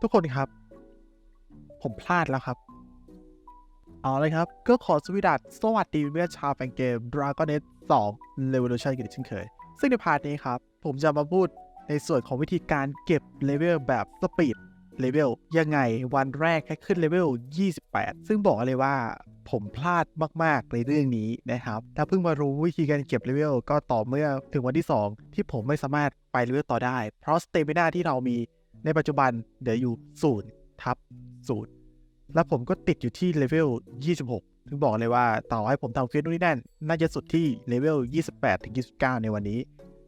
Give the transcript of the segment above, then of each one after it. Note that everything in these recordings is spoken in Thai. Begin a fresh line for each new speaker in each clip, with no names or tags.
ทุกคนครับ ผมพลาดแล้วครับ เอาเลยครับ ก็ขอสวสดัสสวัสดีเพื่อนชาวแฟนเกม Dragon Age 2 Revolution กันอีกเช่นเคย ซึ่งในพาร์ทนี้ครับ ผมจะมาพูดในส่วนของวิธีการเก็บเลเวลแบบสปีดเลเวลยังไงวันแรกแค่ขึ้นเลเวล 28 ซึ่งบอกเลยว่าผมพลาดมาก ๆ ในเรื่องนี้นะครับ ถ้าเพิ่งมารู้วิธีการเก็บเลเวลก็ต่อเมื่อถึงวันที่ 2 ที่ผมไม่สามารถไปเลเวลต่อได้ เพราะสเตมินาที่เรามี ในปัจจุบันเหลืออยู่0ทับ0แล้วผมก็ติดอยู่ที่เลเวล 26 ถึงบอกเลยว่าต่อให้ผมทำเควสนู่นนี่นั่น น่าจะสุดที่เลเวล 28 ถึง 29 ในวันนี้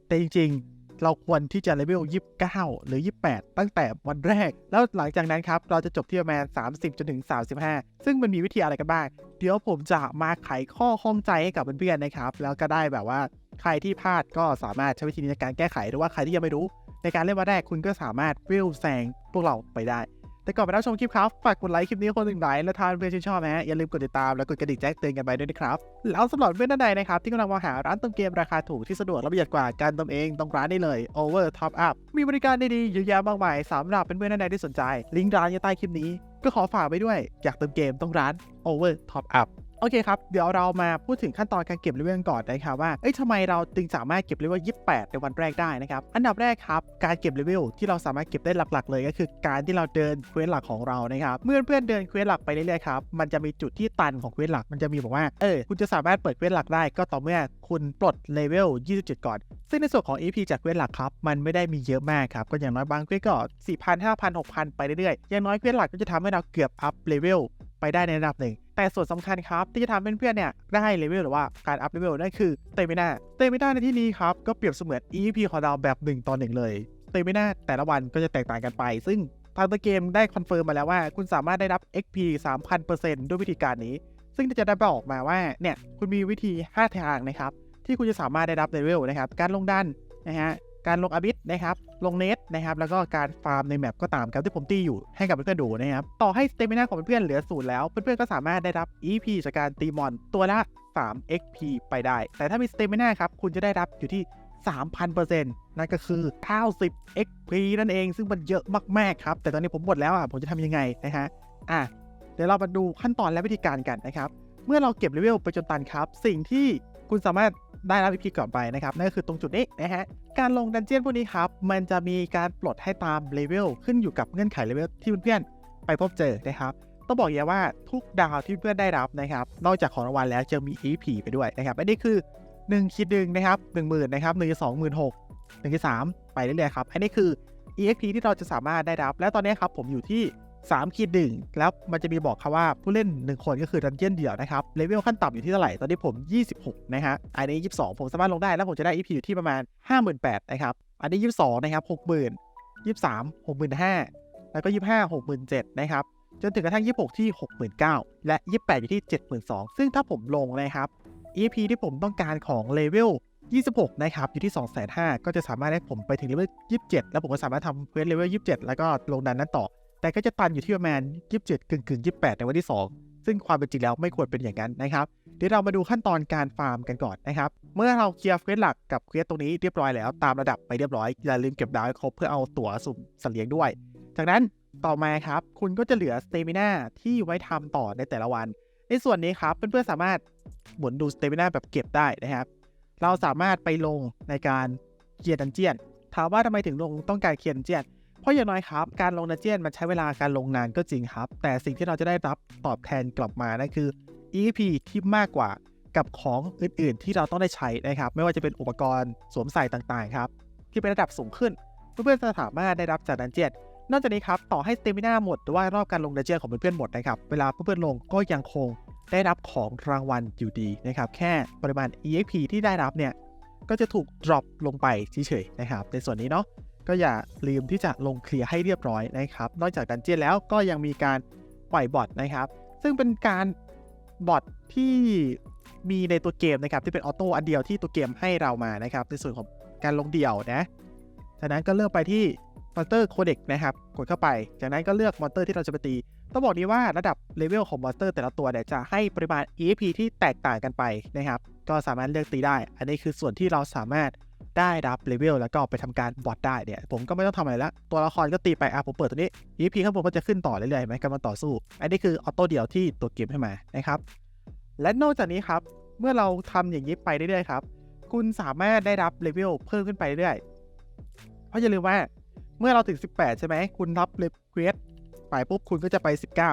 แต่จริงๆ เราควรที่จะเลเวล 29 หรือ 28 ตั้งแต่วันแรก แล้วหลังจากนั้นครับ เราจะจบที่ประมาณ 30 จนถึง 35 ซึ่งมันมีวิธีอะไรกันบ้าง เดี๋ยวผมจะมาไขข้อข้องใจให้กับเพื่อนๆนะครับ แล้วก็ได้แบบว่าใครที่พลาดก็สามารถใช้วิธีนี้ในการแก้ไขหรือว่าใครที่ยังไม่รู้ ในการเล่นวันแรกคุณก็สามารถวิวแซงพวกเราไปได้ แต่ก่อนไปรับชมคลิปครับ ฝากกดไลค์คลิปนี้คนหนึ่งไลค์และทานเพื่อนชื่นชอบนะฮะอย่าลืมกดติดตามและกดกระดิ่งแจ้งเตือนกันไปด้วยนะครับ แล้วสำหรับเพื่อนท่านใดนะครับที่กำลังมองหาร้านเติมเกมราคาถูกที่สะดวกและประหยัดกว่าการเติมเองต้องร้านนี้เลย Over Top Up มีบริการดีๆเยอะแยะมากมายสำหรับเพื่อนๆท่านใดที่สนใจ ลิงก์ร้านอยู่ใต้คลิปนี้ ก็ขอฝากไปด้วยอยากเติมเกมต้องร้าน Over Top Up โอเคครับ เดี๋ยวเรามาพูดถึงขั้นตอนการเก็บเลเวลก่อนนะครับว่า เอ้ยทำไมเราจึงสามารถเก็บเลเวล 28 ในวันแรกได้นะครับ อันดับแรกครับ การเก็บเลเวลที่เราสามารถเก็บได้หลักๆ เลยก็คือการที่เราเดินเควสหลักของเรานะครับ เมื่อเพื่อนเดินเควสหลักไปเรื่อยๆครับ มันจะมีจุดที่ตันของเควสหลัก มันจะมีบอกว่า เออ คุณจะสามารถเปิดเควสหลักได้ก็ต่อเมื่อคุณปลดเลเวล 27 ก่อน ซึ่งในส่วนของ EP จากเควสหลักครับ มันไม่ได้มีเยอะมากครับ ก็อย่างน้อยบางเควสก็4,000 5,000 6,000 ไปเรื่อยๆ อย่างน้อยเควสหลักก็จะทำให้เราเกือบอัพเลเวลไปได้ในระดับหนึ่ง แต่ส่วนสำคัญครับ ที่จะทำให้เพื่อนๆเนี่ยได้เลเวลหรือว่าการอัพเลเวลนั่นคือเตมินาเตมินาในที่นี้ครับ ก็เปรียบเสมือน EP ของเราแบบ1ต่อ1เลยเตมินาแต่ละวันก็จะแตกต่างกันไป ซึ่งทางตัวเกมได้คอนเฟิร์มมาแล้วว่า คุณสามารถได้รับ XP 3,000%ด้วยวิธีการนี้ ซึ่งจะได้บอกมาว่าเนี่ยคุณมีวิธี 5 ทางนะครับที่คุณจะสามารถได้รับเลเวลนะครับการลงดันนะฮะ การลงอบิสนะครับ ลงเนสนะครับ แล้วก็การฟาร์มในแมปก็ตามครับที่ผมตีอยู่ให้กับเพื่อนๆดูนะครับ ต่อให้สเตมินาของเพื่อนๆเหลือศูนย์แล้ว เพื่อนๆก็สามารถได้รับ EP จากการตีมอนตัวละ 3 XP ไปได้ แต่ถ้ามีสเตมินาครับ คุณจะได้รับอยู่ที่ 3,000%นั่นก็คือ 90 XP นั่นเอง ซึ่งมันเยอะมากๆครับ แต่ตอนนี้ผมหมดแล้วอะ ผมจะทำยังไงนะฮะ อะ เดี๋ยวเรามาดูขั้นตอนและวิธีการกันนะครับ เมื่อเราเก็บเลเวลไปจนตันครับ สิ่งที่คุณสามารถ ได้รับ EP ก่อนไปนะครับนั่นก็คือตรงจุดนี้นะฮะการลงดันเจียนพวกนี้ครับมันจะมีการปลดให้ตามเลเวลขึ้นอยู่กับเงื่อนไขเลเวลที่เพื่อนๆไปพบเจอนะครับต้องบอกอย่างว่าทุกดาวที่เพื่อนได้รับนะครับนอกจากของรางวัลแล้วจะมี EP ไปด้วยนะครับอันนี้คือ 1คิดหนึ่งนะครับ1 0,000นนะครับ1 2 6 0 0 1ที่3ไปเรื่อยๆครับอันนี้คือ EXP ที่เราจะสามารถได้รับ และตอนนี้ครับผมอยู่ที่ 3ขีดหนึ่งแล้วมันจะมีบอกครับว่าผู้เล่น 1 คนก็คือดันเจียนเดี่ยวนะครับเลเวลขั้นต่ำอยู่ที่เท่าไหร่ ตอนนี้ผม 26 นะฮะอันนี้ 22 ผมสามารถลงได้แล้วผมจะได้ EP อยู่ที่ประมาณ 58,000นะครับอันนี้ 22 นะครับ 60,000 23 65,000แล้วก็ 25 67,000นะครับจนถึงกระทั่ง 26 ที่ 69,000และ 28 อยู่ที่ 72,000 ซึ่งถ้าผมลงนะครับ EP ที่ผมต้องการของเลเวล26 นะครับ อยู่ที่ 2,500,000ก็จะสามารถให้ผมไปถึงเลเวล 27 แล้วผมก็สามารถทำเควสเลเวล 27 แล้วก็ลงดันนั้นต่อ แต่ก็จะตันอยู่ที่ประมาณ27กึ่งกึ่ง28 ในวันที่ 2 ซึ่งความเป็นจริงแล้วไม่ควรเป็นอย่างนั้นนะครับเดี๋ยวเรามาดูขั้นตอนการฟาร์มกันก่อนนะครับ เมื่อเราเคลียร์เควสหลักกับเควสตรงนี้เรียบร้อยแล้วตามระดับไปเรียบร้อยอย่าลืมเก็บดาวให้ครบเพื่อเอาตั๋วสุ่มสัตว์เลี้ยงด้วย จากนั้นต่อมาครับคุณก็จะเหลือสเตมินาที่ไว้ทำต่อในแต่ละวัน ในส่วนนี้ครับเพื่อนๆสามารถหมุนดูสเตมินาแบบเก็บได้นะครับเราสามารถไปลงในการเคลียร์ดันเจียน ถามว่าทำไมถึงลงต้องการเคลียร์ดันเจียน ราะอย่างน้อยครับ การลงดันเจียนมันใช้เวลาการลงนานก็จริงครับ แต่สิ่งที่เราจะได้รับตอบแทนกลับมานั่นคือ EP ที่มากกว่ากับของอื่นๆ ที่เราต้องได้ใช้นะครับ ไม่ว่าจะเป็นอุปกรณ์สวมใส่ต่างๆครับที่เป็นระดับสูงขึ้นเพื่อนๆจะสามารถได้รับจากดันเจียนนอกจากนี้ครับต่อให้สเตมิน่าหมดหรือว่ารอบการลงดันเจียนของเพื่อนๆหมดนะครับเวลาเพื่อนๆลงก็ยังคงได้รับของรางวัลอยู่ดีนะครับแค่ปริมาณ EXP ที่ได้รับเนี่ยก็จะถูก drop ลงไปเฉยๆนะครับในส่วนนี้เนาะ ก็อย่าลืมที่จะลงเคลียร์ให้เรียบร้อยนะครับ นอกจากดันเจียนแล้วก็ยังมีการปล่อยบอทนะครับ ซึ่งเป็นการบอทที่มีในตัวเกมนะครับที่เป็นออโต้อันเดียวที่ตัวเกมให้เรามานะครับ ในส่วนของการลงเดี่ยวนะจากนั้นก็เลือกไปที่มอนเตอร์โคเด็กนะครับ กดเข้าไป จากนั้นก็เลือกมอนเตอร์ที่เราจะไปตี ต้องบอกนี้ว่าระดับเลเวลของมอนเตอร์แต่ละตัวเนี่ยจะให้ปริมาณ EXP ที่แตกต่างกันไปนะครับ ก็สามารถเลือกตีได้ อันนี้คือส่วนที่เราสามารถ ได้รับเลเวลแล้วก็ไปทำการบอทได้เนี่ยผมก็ไม่ต้องทำอะไรละตัวละครก็ตีไปอะผมเปิดตัวนี้ EP ข้างบนก็จะขึ้นต่อเรื่อยๆเห็นไหมกำลังต่อสู้ อันนี้คือออโต้เดียวที่ตัวเกมให้มานะครับและนอกจากนี้ครับเมื่อเราทำอย่างนี้ไปเรื่อยๆครับคุณสามารถได้รับเลเวลเพิ่มขึ้นไปเรื่อยๆเพราะอย่าลืมว่าเมื่อเราถึง 18 ใช่ไหมคุณรับเลเวลไปปุ๊บคุณก็จะไป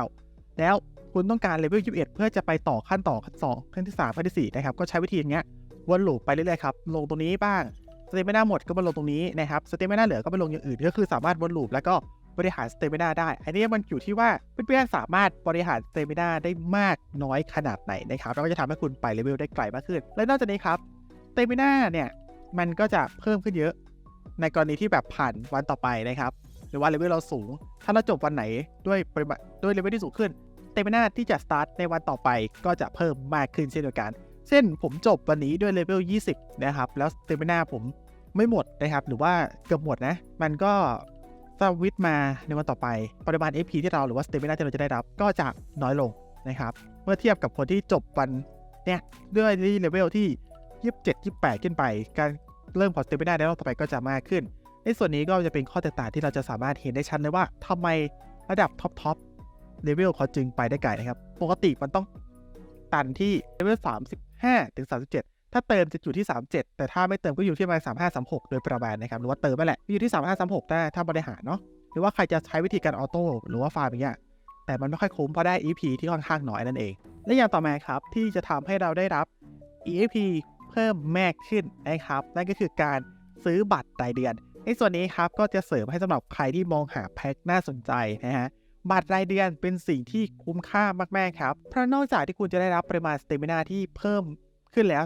19 แล้วคุณต้องการเลเวล 21 เพื่อจะไปต่อขั้นต่อขั้นสองขั้นที่3ขั้นที่4นะครับก็ใช้วิธีอย่างเงี้ยวนลูปไปเรื่อยๆครับลงตรงนี้บ้าง เตมิน่าหมดก็มาลงตรงนี้นะครับสเตมิน่าเหลือก็ไปลงอย่างอื่นก็คือสามารถวนลูปแล้วก็บริหารสเตมิน่าได้ อันนี้มันอยู่ที่ว่าเพื่อนๆสามารถบริหารสเตมิน่าได้มากน้อยขนาดไหนนะครับแล้วก็จะทำให้คุณไปเลเวลได้ไกลมากขึ้น และนอกจากนี้ครับสเตมิน่าเนี่ยมันก็จะเพิ่มขึ้นเยอะ ในกรณีที่แบบผ่านวันต่อไปนะครับ หรือว่าเลเวลเราสูง ถ้าเราจบวันไหนด้วยปริมาณด้วยเลเวลที่สูงขึ้นสเตมิน่าที่จะสตาร์ทในวันต่อไปก็จะเพิ่มมากขึ้นเช่นเดียวกัน เช่นผมจบวันนี้ด้วยเลเวล 20 นะครับ แล้วสเตมิน่าผม ไม่หมดนะครับหรือว่าเกือบหมดนะ มันก็สวิตช์มาในวันต่อไปปริมาณ AP ที่เราหรือว่าสเตมิน่าที่เราจะได้รับก็จะน้อยลงนะครับ เมื่อเทียบกับคนที่จบวันเนี่ยด้วยเลเวลที่27 28 ขึ้นไป การเริ่มของสเตมิน่าในรอบต่อไปก็จะมากขึ้น ในส่วนนี้ก็จะเป็นข้อแตกต่างที่เราจะสามารถเห็นได้ชัดเลยว่าทำไมระดับท็อปท็อปเลเวลเขาจึงไปได้ไกลนะครับ ปกติมันต้องตันที่เลเวล35ถึง37 ถ้าเติมจะอยู่ที่ 37 แต่ถ้าไม่เติมก็อยู่ที่ประมาณ35 36 โดยประมาณนะครับ หรือว่าเติมไปแหละอยู่ที่ 35 36ได้ถ้าบริหารเนาะ หรือว่าใครจะใช้วิธีการออโต้หรือว่าฟาร์มอย่างเงี้ย แต่มันไม่ค่อยคุ้มเพราะได้ EP ที่ค่อนข้างน้อยนั่นเอง และอย่างต่อมาครับที่จะทำให้เราได้รับ EAP เพิ่มมากขึ้นนะครับ นั่นก็คือการซื้อบัตรรายเดือน ในส่วนนี้ครับก็จะเสริมให้สำหรับใครที่มองหาแพ็คน่าสนใจนะฮะบัตรรายเดือนเป็นสิ่งที่คุ้มค่ามากๆครับ เพราะนอกจากที่คุณจะได้รับปริมาณสเตมินาที่เพิ่ม ขึ้นแล้ว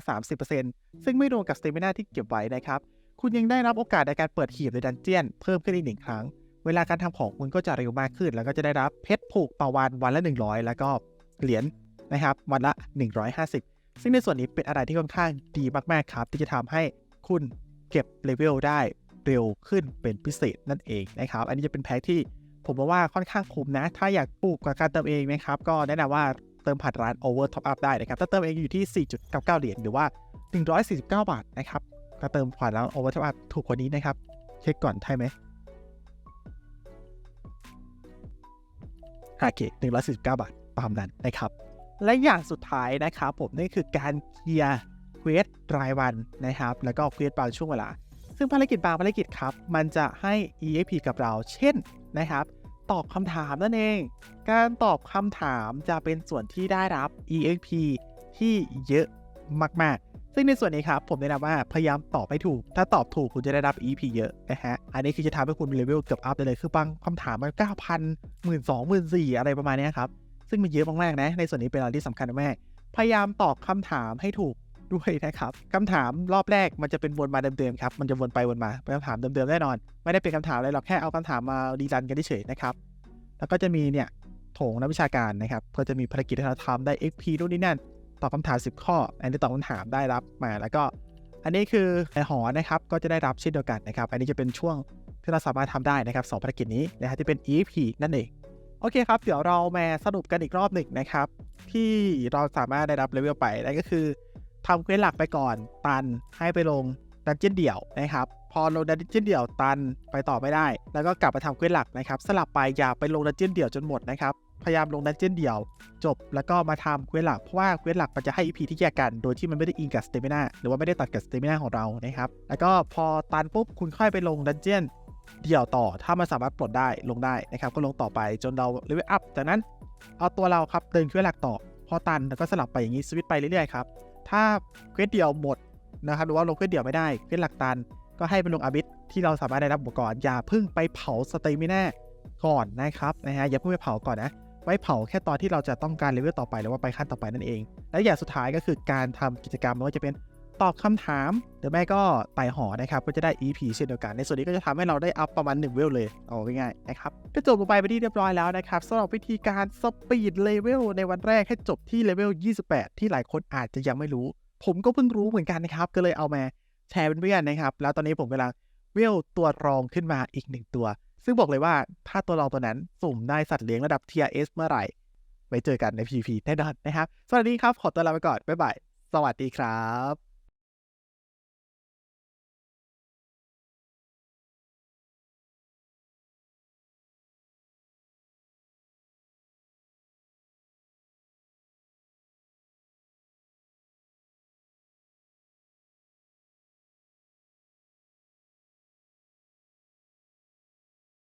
30%ซึ่งไม่รวมกับสเตมินาที่เก็บไว้นะครับ คุณยังได้รับโอกาสในการเปิดหีบในดันเจียนเพิ่มขึ้นอีกหนึ่งครั้ง เวลาการทำของคุณก็จะเร็วมากขึ้น แล้วก็จะได้รับเพชรผูกต่อวันวันละ 100 แล้วก็เหรียญนะครับวันละ 150 ซึ่งในส่วนนี้เป็นอะไรที่ค่อนข้างดีมากๆครับ ที่จะทำให้คุณเก็บเลเวลได้เร็วขึ้นเป็นพิเศษนั่นเองนะครับ อันนี้จะเป็นแพ็คที่ผมว่าค่อนข้างคุ้มนะ ถ้าอยากปลูกกับการเติมเองนะครับ ก็แนะนำว่า เติมผ่านร้าน Over Top Up ได้นะครับถ้าเติมเองอยู่ที่ 4.99 เหรียญหรือว่า 149 บาทนะครับก็เติมผ่านร้าน Over Top Up ถูกกว่านี้นะครับ เช็คก่อนใช่ไหมโอเค149 บาทตามนั้นนะครับ และอย่างสุดท้ายนะครับผมนั่นคือการเคลียร์เควสรายวันนะครับ แล้วก็เควสบางช่วงเวลา ซึ่งภารกิจบางภารกิจครับ มันจะให้ EXP กับเรา เช่นนะครับ ตอบคำถามนั่นเอง การตอบคำถามจะเป็นส่วนที่ได้รับ EXP ที่เยอะมาก ๆ ซึ่งในส่วนนี้ครับ ผมแนะนำว่าพยายามตอบให้ถูก ถ้าตอบถูกคุณจะได้รับ EP เยอะนะฮะ อันนี้คือจะทำให้คุณเลเวลเกือบอัพได้เลย คือบางคำถามมัน9,000 12,000 14,000อะไรประมาณนี้ครับ ซึ่งมันเยอะมากๆนะ ในส่วนนี้เป็นอะไรที่สำคัญมาก พยายามตอบคำถามให้ถูก ด้วยนะครับคำถามรอบแรกมันจะเป็นวนมาเดิมๆครับมันจะวนไปวนมาเป็นคำถามเดิมๆแน่นอน ไม่ได้เป็นคำถามอะไรหรอกแค่เอาคำถามมาดีรันกันเฉยๆนะครับแล้วก็จะมีเนี่ยโถงนักวิชาการนะครับก็จะมีภารกิจที่เราทำได้ XP นู่นนี่นั่นตอบคำถาม 10 ข้อ อันนี้ตอบคำถามได้รับมาแล้วก็ อันนี้คือในหอนะครับก็จะได้รับเช่นเดียวกันนะครับอันนี้จะเป็นช่วงที่เราสามารถทำได้นะครับสองภารกิจนี้นะฮะที่เป็น EP นั่นเองโอเคครับ เดี๋ยวเรามาสรุปกันอีกรอบหนึ่งนะครับ ที่เราสามารถได้รับเลเวลไปนั่นก็คือ ทำเควสหลักไปก่อน ตันให้ไปลงดันเจี้ยนเดี่ยวนะครับ พอลงดันเจี้ยนเดี่ยวตันไปต่อไม่ได้ แล้วก็กลับไปทำเควสหลักนะครับ สลับไปอย่าไปลงดันเจี้ยนเดี่ยวจนหมดนะครับพยายามลงดันเจี้ยนเดี่ยว จบแล้วก็มาทำเควสหลักเพราะว่าเควสหลักมันจะให้ EP ที่แยกกัน โดยที่มันไม่ได้อิงกับสเตมินาหรือว่าไม่ได้ตัดกับสเตมินาของเรานะครับแล้วก็พอตันปุ๊บคุณค่อยไปลงดันเจี้ยนเดี่ยวต่อถ้ามันสามารถปลดได้ลงได้นะครับก็ลงต่อไปจนเราเลเวลอัพจากนั้นเอาตัวเราครับเดินเควสหลักต่อพอตันแล้วก็สลับไปอย่างนี้สวิตไปเรื่อยๆครับ ถ้าเควสเดี่ยวหมดนะครับหรือว่าลงเควสเดี่ยวไม่ได้เควสหลักตัน ก็ให้ไปลงอาบิสที่เราสามารถได้รับอุปกรณ์อย่าเพิ่งไปเผาสเตมิน่าก่อนนะครับนะฮะอย่าเพิ่งไปเผาก่อนนะไว้เผาแค่ตอนที่เราจะต้องการเลเวลต่อไปหรือว่าไปขั้นต่อไปนั่นเอง และอย่างสุดท้ายก็คือการทำกิจกรรมไม่ว่าจะเป็น ตอบคำถาม หรือไม่ก็ไต่หอนะครับ ก็จะได้ EP เช่นเดียวกัน ในส่วนนี้ก็จะทำให้เราได้อัพประมาณ1เวลเลยเอาง่ายๆนะครับก็จบลงไปไปที่เรียบร้อยแล้วนะครับสำหรับวิธีการสปีดเลเวลในวันแรกให้จบที่เลเวล28 ที่หลายคนอาจจะยังไม่รู้ ผมก็เพิ่งรู้เหมือนกันนะครับ ก็เลยเอามาแชร์เป็นเพื่อนนะครับ แล้วตอนนี้ผมกำลังเวลตัวรองขึ้นมาอีกหนึ่งตัว ซึ่งบอกเลยว่าถ้าตัวรองตัวนั้นสุ่มได้สัตว์เลี้ยงระดับ TRS เมื่อไหร่ ไว้เจอกันใน PP แน่นอนนะครับ สวัสดีครับ ขอตัวลาไปก่อน บ๊ายบาย สวัสดีครับ